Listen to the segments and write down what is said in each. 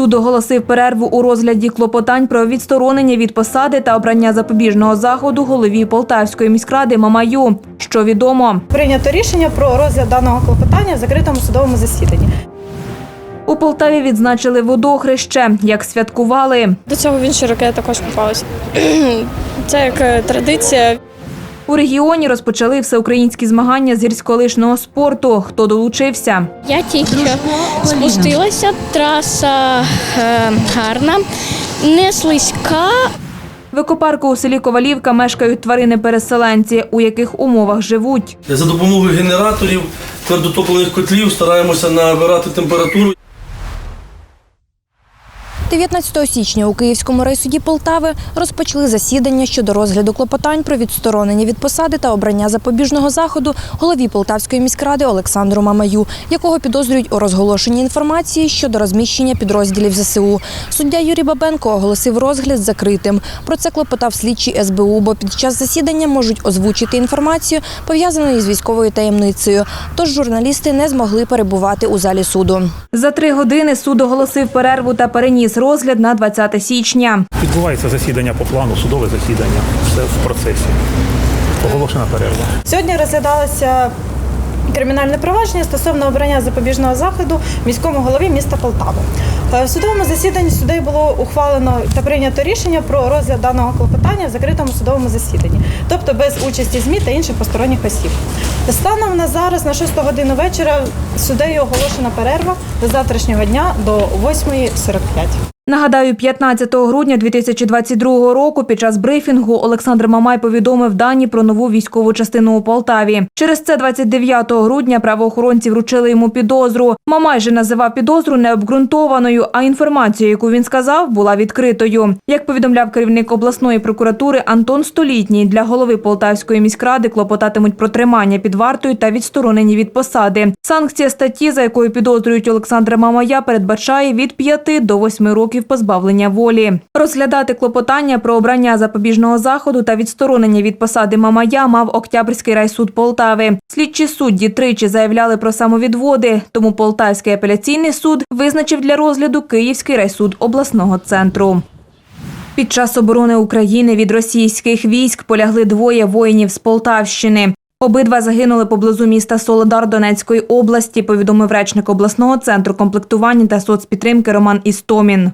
Суд оголосив перерву у розгляді клопотань про відсторонення від посади та обрання запобіжного заходу голові Полтавської міськради Мамаю. Що відомо, Прийнято рішення про розгляд даного клопотання в закритому судовому засіданні. у Полтаві відзначили водохреще, як святкували. До цього в інші роки я також купалася. Це як е, традиція. У регіоні розпочали всеукраїнські змагання з гірськолижного спорту. Хто долучився? Я тільки спустилася, траса е, гарна, не слизька. В екопарку у селі Ковалівка мешкають тварини-переселенці, у яких умовах живуть. За допомогою генераторів, твердотопливих котлів стараємося набирати температуру. 19 січня у Київському райсуді Полтави розпочали засідання щодо розгляду клопотань про відсторонення від посади та обрання запобіжного заходу голові Полтавської міськради Олександру Мамаю, якого підозрюють у розголошенні інформації щодо розміщення підрозділів ЗСУ. Суддя Юрій Бабенко оголосив розгляд закритим. Про це клопотав слідчий СБУ, бо під час засідання можуть озвучити інформацію, пов'язану із військовою таємницею. Тож журналісти не змогли перебувати у залі суду. За три години суд оголосив перерву та переніс розгляд на 20 січня. Відбувається засідання по плану, судове засідання. Все в процесі. Оголошена перерва. Сьогодні розглядалося кримінальне провадження стосовно обрання запобіжного заходу міському голові міста Полтави. Е, В судовому засіданні судей було ухвалено та прийнято рішення про розгляд даного клопотання в закритому судовому засіданні, тобто без участі ЗМІ та інших посторонніх осіб. Станом на зараз, на 6 годину вечора, суддею оголошена перерва до завтрашнього дня до 8.45. Нагадаю, 15 грудня 2022 року під час брифінгу Олександр Мамай повідомив дані про нову військову частину у Полтаві. Через це 29 грудня правоохоронці вручили йому підозру. Мамай же називав підозру необґрунтованою, а інформацію, яку він сказав, була відкритою. Як повідомляв керівник обласної прокуратури Антон Столітній, для голови Полтавської міськради клопотатимуть про тримання під вартою та відсторонення від посади. Санкція статті, за якою підозрюють Олександра Мамая, передбачає від 5 до 8 років позбавлення волі. Розглядати клопотання про обрання запобіжного заходу та відсторонення від посади Мамая мав Октябрьський райсуд Полтави. Слідчі судді тричі заявляли про самовідводи, тому Полтавський апеляційний суд визначив для розгляду Київський райсуд обласного центру. Під час оборони України від російських військ полягли двоє воїнів з Полтавщини. Обидва загинули поблизу міста Солодар Донецької області, повідомив речник обласного центру комплектування та соцпідтримки Роман Істомін.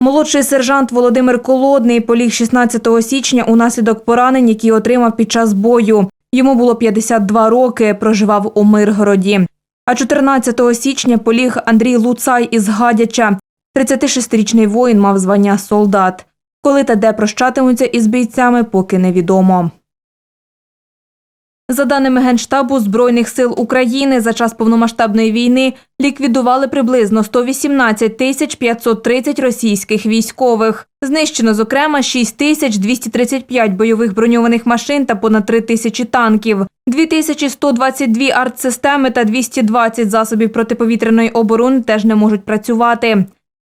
Молодший сержант Володимир Колодний поліг 16 січня унаслідок поранень, які отримав під час бою. Йому було 52 роки, проживав у Миргороді. А 14 січня поліг Андрій Луцай із Гадяча. 36-річний воїн мав звання солдат. Коли та де прощатимуться із бійцями, поки невідомо. За даними Генштабу Збройних сил України, за час повномасштабної війни ліквідували приблизно 118 тисяч 530 російських військових. Знищено, зокрема, 6 тисяч 235 бойових броньованих машин та понад 3 тисячі танків, 2122 артсистеми та 220 засобів протиповітряної оборони теж не можуть працювати.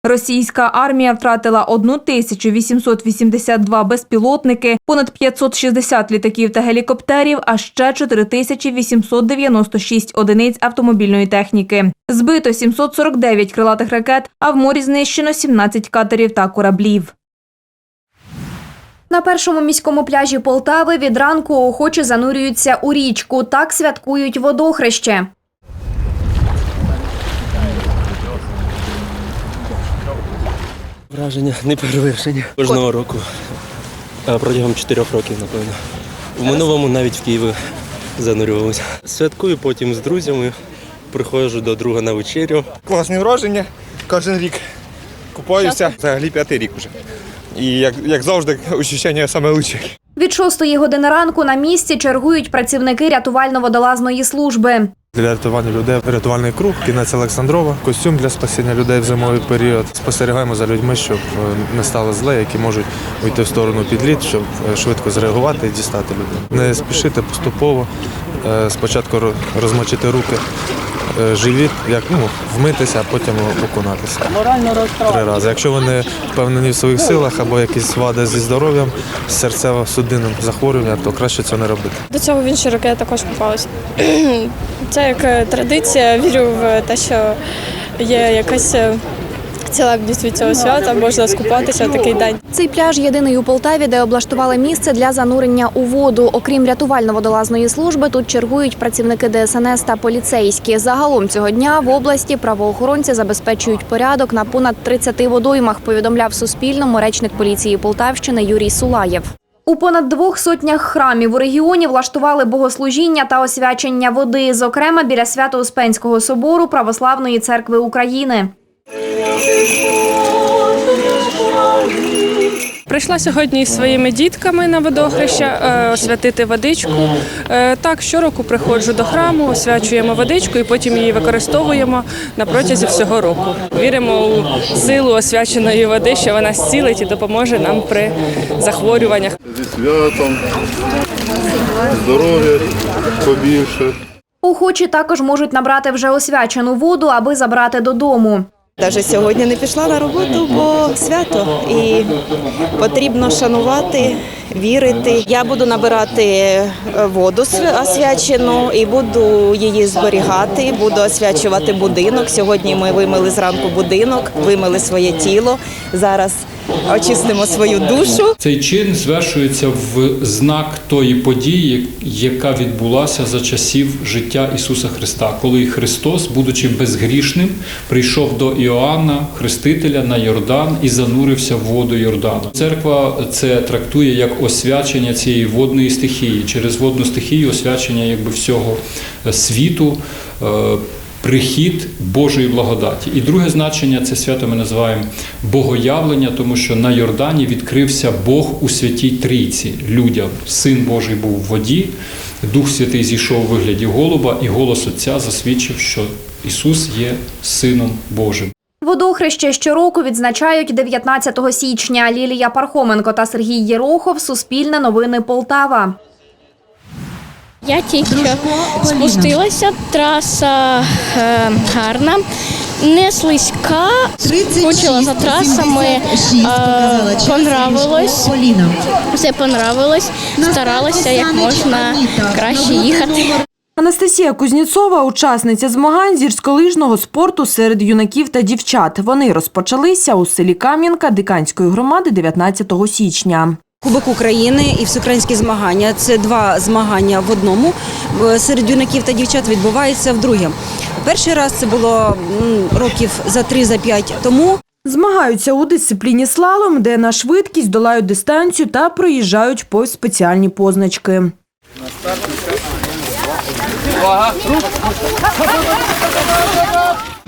Російська армія втратила 1882 безпілотники, понад 560 літаків та гелікоптерів, а ще 4896 одиниць автомобільної техніки. Збито 749 крилатих ракет, а в морі знищено 17 катерів та кораблів. На першому міському пляжі Полтави від ранку охочі занурюються у річку. Так святкують водохреще. Враження не перевершення. Кожного року. А протягом чотирьох років, напевно. В минулому навіть в Києві занурювалися. Святкую потім з друзями, приходжу до друга на вечерю. Класні враження. Кожен рік купаюся. Взагалі п'ятий рік вже. І як, як завжди, ощущення саме лучше. Від 6 години ранку на місці чергують працівники рятувально-водолазної служби. Для рятування людей рятувальний круг, кінець Олександрова, костюм для спасіння людей в зимовий період. Спостерігаємо за людьми, щоб е, не стало зле, які можуть уйти в сторону під лід, щоб е, швидко зреагувати і дістати людей. Не спішити поступово. Е, Спочатку ро- розмочити руки, живіт, як ну, вмитися, а потім окунатися. Три рази. Якщо вони впевнені в своїх силах або якісь вади зі здоров'ям, з серцево-судинним захворювання, то краще цього не робити. До цього в інші роки я також купалася. Це як е, традиція. Вірю в те, що є якась е, Цілебність від цього свята можна скупатися такий день. Цей пляж єдиний у Полтаві, де облаштували місце для занурення у воду. Окрім рятувально-водолазної служби, тут чергують працівники ДСНС та поліцейські. Загалом цього дня в області правоохоронці забезпечують порядок на понад 30 водоймах. Повідомляв Суспільному речник поліції Полтавщини Юрій Сулаєв. У понад двох сотнях храмів у регіоні влаштували богослужіння та освячення води, зокрема біля Свято-Успенського собору Православної церкви України. Прийшла сьогодні із своїми дітками на водохреща е, освятити водичку. Е, Так, щороку приходжу до храму, освячуємо водичку і потім її використовуємо на протязі всього року. Віримо у силу освяченої води, що вона зцілить і допоможе нам при захворюваннях. Зі святом, здоров'я побільше. Охочі також можуть набрати вже освячену воду, аби забрати додому. Навіть сьогодні не пішла на роботу, бо свято і потрібно шанувати, вірити. Я буду набирати е, воду св- освячену і буду її зберігати. Буду освячувати будинок. Сьогодні ми вимили зранку будинок, вимили своє тіло. Зараз очистимо свою душу. Цей чин звершується в знак тої події, яка відбулася за часів життя Ісуса Христа, коли Христос, будучи безгрішним, прийшов до Іоанна, Хрестителя на Йордан і занурився в воду Йордану. Церква це трактує як освячення цієї водної стихії, через водну стихію освячення якби всього е, світу. Прихід Божої благодаті. І друге значення це свято ми називаємо богоявлення, тому що на Йордані відкрився Бог у святій трійці людям. Син Божий був в воді, Дух Святий зійшов у вигляді голуба, і голос Отця засвідчив, що Ісус є Сином Божим. Водохреще щороку відзначають 19 січня. Лілія Пархоменко та Сергій Єрохов. Суспільне новини Полтава. Я тільки спустилася, траса е, гарна, не слизька, скучила за трасами, е, понравилось, все понравилось, старалася як можна краще їхати. Анастасія Кузніцова – учасниця змагань з гірськолижного спорту серед юнаків та дівчат. Вони розпочалися у селі Кам'янка Диканської громади 19 січня. Кубок України і всеукраїнські змагання це два змагання в одному. Е, Серед юнаків та дівчат відбувається вдруге. Перший раз це було років за три за п'ять тому. Змагаються у дисципліні слалом, де на швидкість долають дистанцію та проїжджають повз спеціальні позначки.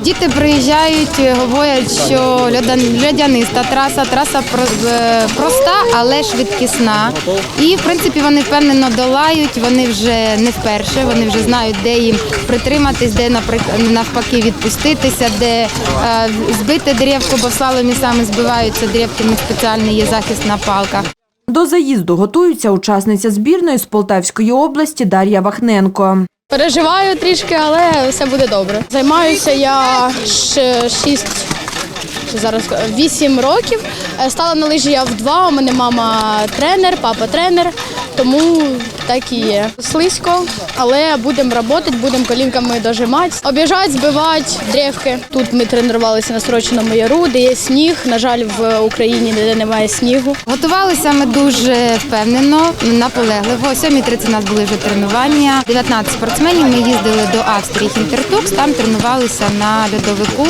Діти приїжджають, говорять, що льодяниста траса, траса е, проста, але швидкісна. І в принципі вони впевнено долають. Вони вже не вперше, вони вже знають, де їм притриматись, де навпаки відпуститися, де е, збити древку, бо слаломі саме збиваються древки, в них спеціальний є захисна палка. До заїзду готується учасниця збірної з Полтавської області Дар'я Вахненко. Переживаю трішки, але все буде добре. Займаюся я шість. Зараз вісім років. Е, Стала на лижі я в два. У мене мама тренер, папа тренер, тому так і є. Слизько, але будемо працювати, будемо колінками дожимати. Об'їжджати, збивати древки. Тут ми тренувалися на Сорочиному яру, де є сніг. На жаль, в Україні ніде немає снігу. Готувалися ми дуже впевнено, наполегливо. О 7.30 у нас були вже тренування. 19 спортсменів. Ми їздили до Австрії Хінтертукс, там тренувалися на льодовику.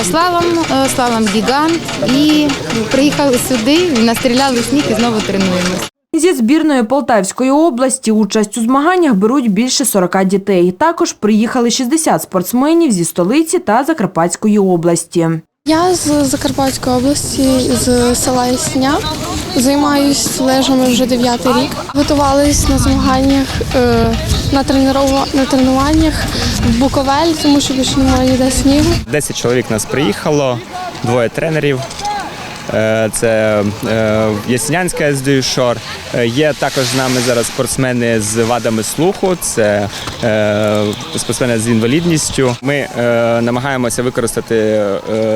Е, Слалом, е, слалом гігант. І приїхали сюди, настріляли сніг і знову тренуємося. Зі збірної Полтавської області участь у змаганнях беруть більше 40 дітей. Також приїхали 60 спортсменів зі столиці та Закарпатської області. Я з Закарпатської області, з села Ясня. Займаюсь лежами вже дев'ятий рік. Готувались на змаганнях, е, на, тренуваннях, на тренуваннях в Буковель, тому що більше немає ніде снігу. 10 чоловік нас приїхало, двоє тренерів. Е, Це е, Яснянська Шор. Е, Є також з нами зараз спортсмени з вадами слуху. Це спортсмени з інвалідністю. Ми намагаємося використати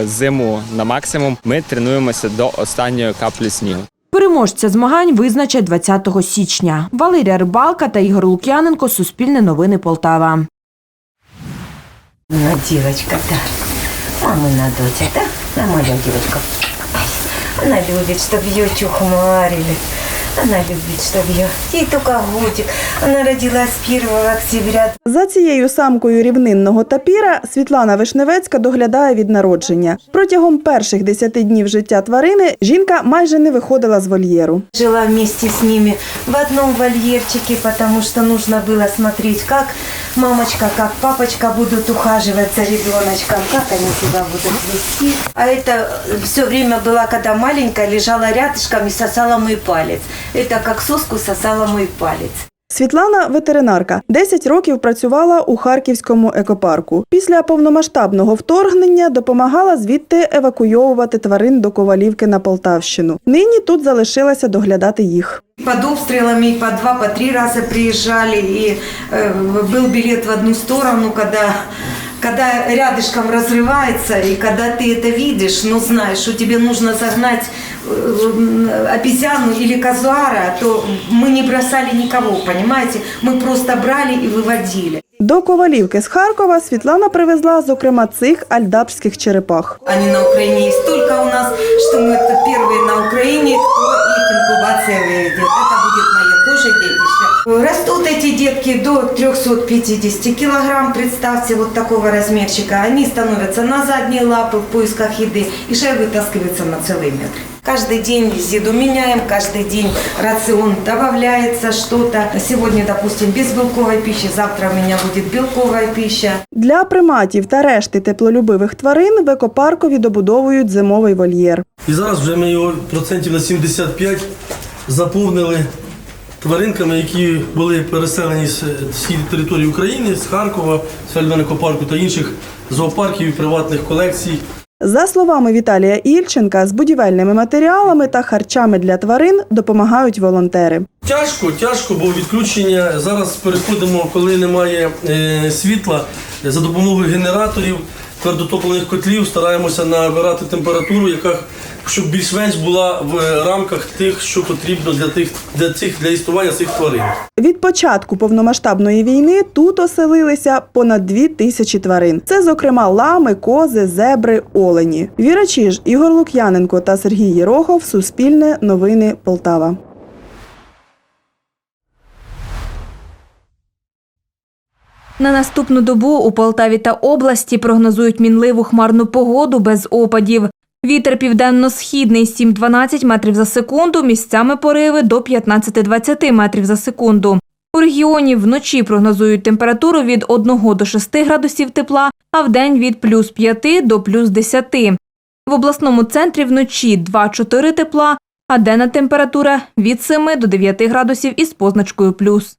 зиму на максимум. Ми тренуємося до останньої каплі снігу. Переможця змагань визначать 20 січня. Валерія Рибалка та Ігор Лук'яненко. Суспільне новини Полтава. Ну, дівчинка, так. Мамина доця, так? Она моя девочка. Она любит, чтобы ее чухмарили. Она любит, чтобы ее... Ей только годик. Она родилась 1 октября. За цією самкою рівнинного тапіра Світлана Вишневецька доглядає від народження. Протягом перших 10 днів життя тварини жінка майже не виходила з вольєру. Жила вместе с ними в одном вольерчике, потому что нужно было смотреть, как мамочка, как папочка будут ухаживать за ребеночком, как они себя будут вести. А это все время была, когда маленькая, лежала рядышком и сосала мой палец. Это как соску сосала мой палец. Світлана ветеринарка 10 років працювала у харківському екопарку. Після повномасштабного вторгнення допомагала звідти евакуйовувати тварин до Ковалівки на Полтавщину. Нині тут залишилася доглядати їх. Под обстрелами по два, по три раза приезжали, и э, был билет в одну сторону, когда, когда рядышком разрывается, и когда ты это видишь, ну знаешь, что тебе нужно загнать э, обезьяну или казуара, то мы не бросали никого, понимаете? Мы просто брали и выводили. До Ковалівки з Харкова Світлана привезла, зокрема, цих альдапських черепах. Они на Украине есть только у нас, что мы это первые на Украине, кто их инкубация выведет. Это будет мое тоже детище. Растут эти детки до 350 килограмм, представьте, вот такого размерчика. Они становятся на задние лапы в поисках еды, и шея вытаскивается на целый метр. Каждый день еду меняем, каждый день рацион добавляется что-то. Сегодня, допустим, без белковой пищи, завтра у меня будет белковая пища. Для приматів та решти теплолюбивих тварин в екопаркові добудовують зимовий вольєр. І зараз вже ми його процентів на 75 заповнили тваринками, які були переселені з всієї території України, з Харкова, з Фельдвенко парку та інших зоопарків і приватних колекцій. За словами Віталія Ільченка, з будівельними матеріалами та харчами для тварин допомагають волонтери. Тяжко, тяжко, бо відключення зараз переходимо, коли немає е, світла, за допомогою генераторів, твердотопливних котлів стараємося набирати температуру, яка щоб більш-менш була в рамках тих, що потрібно для тих для цих для існування цих тварин. Від початку повномасштабної війни тут оселилися понад дві тисячі тварин. Це, зокрема, лами, кози, зебри, олені. Віра Чиж, Ігор Лук'яненко та Сергій Єрохов. Суспільне новини Полтава. На наступну добу у Полтаві та області прогнозують мінливу хмарну погоду без опадів. Вітер південно-східний 7-12 метрів за секунду, місцями пориви до 15-20 метрів за секунду. У регіоні вночі прогнозують температуру від 1 до 6 градусів тепла, а вдень від плюс 5 до плюс 10. В обласному центрі вночі 2-4 тепла, а денна температура від 7 до 9 градусів із позначкою плюс.